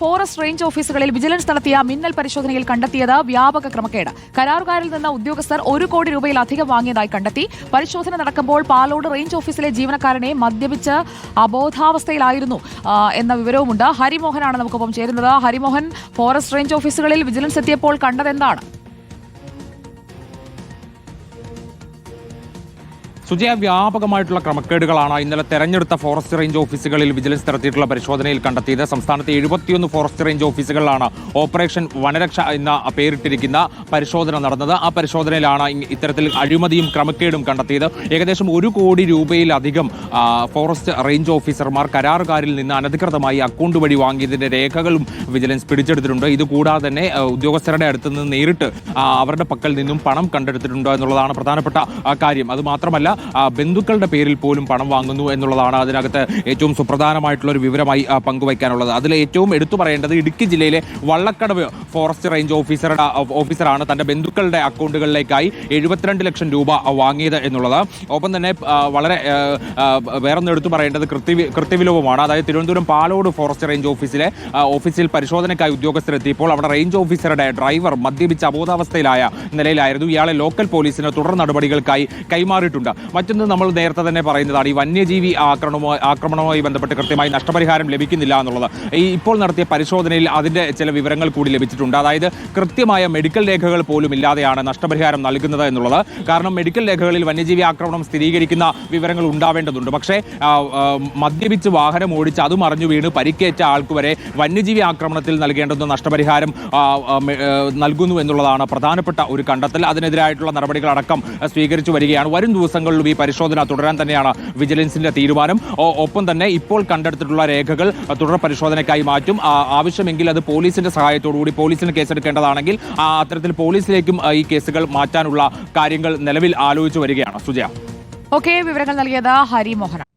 Forest range ഓഫീസുകളിൽ vigilance നടത്തിയ മിന്നൽ പരിശോധനയിൽ കണ്ടെത്തിയത് വ്യാപക ക്രമക്കേട്. കരാറുകാരിൽ നിന്ന് ഉദ്യോഗസ്ഥർ ഒരു കോടി രൂപയിലധികം വാങ്ങിയതായി കണ്ടെത്തി. പരിശോധന നടക്കുമ്പോൾ പാലോട് റേഞ്ച് ഓഫീസിലെ ജീവനക്കാരനെ മദ്യപിച്ച് അബോധാവസ്ഥയിലായിരുന്നു എന്ന വിവരവുമുണ്ട്. ഹരിമോഹനാണ് നമുക്കൊപ്പം ചേരുന്നത്. ഹരിമോഹൻ ഫോറസ്റ്റ് റേഞ്ച് ഓഫീസുകളിൽ വിജിലൻസ് എത്തിയപ്പോൾ കണ്ടതെന്താണ്? സുജയ വ്യാപകമായിട്ടുള്ള ക്രമക്കേടുകളാണ് ഇന്നലെ തെരഞ്ഞെടുത്ത ഫോറസ്റ്റ് റേഞ്ച് ഓഫീസുകളിൽ വിജിലൻസ് നടത്തിയിട്ടുള്ള പരിശോധനയിൽ കണ്ടെത്തിയത്. സംസ്ഥാനത്തെ എഴുപത്തിയൊന്ന് ഫോറസ്റ്റ് റേഞ്ച് ഓഫീസുകളിലാണ് ഓപ്പറേഷൻ വനരക്ഷ എന്ന പേരിട്ടിരിക്കുന്ന പരിശോധന നടന്നത്. ആ പരിശോധനയിലാണ് ഇത്തരത്തിൽ അഴിമതിയും ക്രമക്കേടും കണ്ടെത്തിയത്. ഏകദേശം ഒരു കോടി രൂപയിലധികം ഫോറസ്റ്റ് റേഞ്ച് ഓഫീസർമാർ കരാറുകാരിൽ നിന്ന് അനധികൃതമായി അക്കൗണ്ട് വഴി വാങ്ങിയതിന്റെ രേഖകളും വിജിലൻസ് പിടിച്ചെടുത്തിട്ടുണ്ട്. ഇതുകൂടാതെ തന്നെ ഉദ്യോഗസ്ഥരുടെ അടുത്ത് നിന്ന് നേരിട്ട് അവരുടെ പക്കൽ നിന്നും പണം കണ്ടെടുത്തിട്ടുണ്ട് എന്നുള്ളതാണ് പ്രധാനപ്പെട്ട കാര്യം. അത് മാത്രമല്ല ബന്ധുക്കളുടെ പേരിൽ പോലും പണം വാങ്ങുന്നു എന്നുള്ളതാണ് അതിനകത്ത് ഏറ്റവും സുപ്രധാനമായിട്ടുള്ള ഒരു വിവരമായി പങ്കുവയ്ക്കാനുള്ളത്. അതിൽ ഏറ്റവും എടുത്തു പറയേണ്ടത് ഇടുക്കി ജില്ലയിലെ വള്ളക്കടവ് ഫോറസ്റ്റ് റേഞ്ച് ഓഫീസറുടെ ഓഫീസറാണ് തന്റെ ബന്ധുക്കളുടെ അക്കൗണ്ടുകളിലേക്കായി എഴുപത്തിരണ്ട് ലക്ഷം രൂപ വാങ്ങിയത് എന്നുള്ളത്. ഒപ്പം തന്നെ വളരെ വേറൊന്നും എടുത്തു പറയേണ്ടത് കൃത്യവി കൃത്യവിലോപമാണ്. അതായത് തിരുവനന്തപുരം പാലോട് ഫോറസ്റ്റ് റേഞ്ച് ഓഫീസിലെ ഓഫീസിൽ പരിശോധനയ്ക്കായി ഉദ്യോഗസ്ഥരെത്തിയപ്പോൾ അവിടെ റേഞ്ച് ഓഫീസറുടെ ഡ്രൈവർ മദ്യപിച്ച അബോധാവസ്ഥയിലായ നിലയിലായിരുന്നു. ഇയാളെ ലോക്കൽ പോലീസിന് തുടർ നടപടികൾക്കായി കൈമാറിയിട്ടുണ്ട്. മറ്റൊന്ന് നമ്മൾ നേരത്തെ തന്നെ പറയുന്നതാണ്. ഈ വന്യജീവി ആക്രമണവുമായി ആക്രമണവുമായി ബന്ധപ്പെട്ട് കൃത്യമായി നഷ്ടപരിഹാരം ലഭിക്കുന്നില്ല എന്നുള്ളത്. ഈ ഇപ്പോൾ നടത്തിയ പരിശോധനയിൽ അതിന്റെ ചില വിവരങ്ങൾ കൂടി ലഭിച്ചിട്ടുണ്ട്. അതായത് കൃത്യമായ മെഡിക്കൽ രേഖകൾ പോലും ഇല്ലാതെയാണ് നഷ്ടപരിഹാരം നൽകുന്നത് എന്നുള്ളത്. കാരണം മെഡിക്കൽ രേഖകളിൽ വന്യജീവി ആക്രമണം സ്ഥിരീകരിക്കുന്ന വിവരങ്ങൾ ഉണ്ടാവേണ്ടതുണ്ട്. പക്ഷേ മദ്യപിച്ച് വാഹനം ഓടിച്ച് അതും അറിഞ്ഞു വീണ് പരിക്കേറ്റ ആൾക്ക് വരെ വന്യജീവി ആക്രമണത്തിൽ നൽകേണ്ടുന്ന നഷ്ടപരിഹാരം നൽകുന്നു എന്നുള്ളതാണ് പ്രധാനപ്പെട്ട ഒരു കണ്ടെത്തൽ. അതിനെതിരായിട്ടുള്ള നടപടികളടക്കം സ്വീകരിച്ചു വരികയാണ്. വരും ദിവസങ്ങളിലും ഈ പരിശോധന തുടരാൻ തന്നെയാണ് വിജിലൻസിന്റെ തീരുമാനം. ഒപ്പം തന്നെ ഇപ്പോൾ കണ്ടെടുത്തിട്ടുള്ള രേഖകൾ തുടർ പരിശോധനയ്ക്കായി മാറ്റും. ആവശ്യമെങ്കിൽ അത് പോലീസിന്റെ സഹായത്തോടുകൂടി പോലീസിന് കേസെടുക്കേണ്ടതാണെങ്കിൽ അത്തരത്തിൽ പോലീസിലേക്കും ഈ കേസുകൾ മാറ്റാനുള്ള കാര്യങ്ങൾ നിലവിൽ ആലോചിച്ചു വരികയാണ്. സുജയ. ഓക്കെ വിവരങ്ങൾ നൽകിയത് ഹരിമോഹനാണ്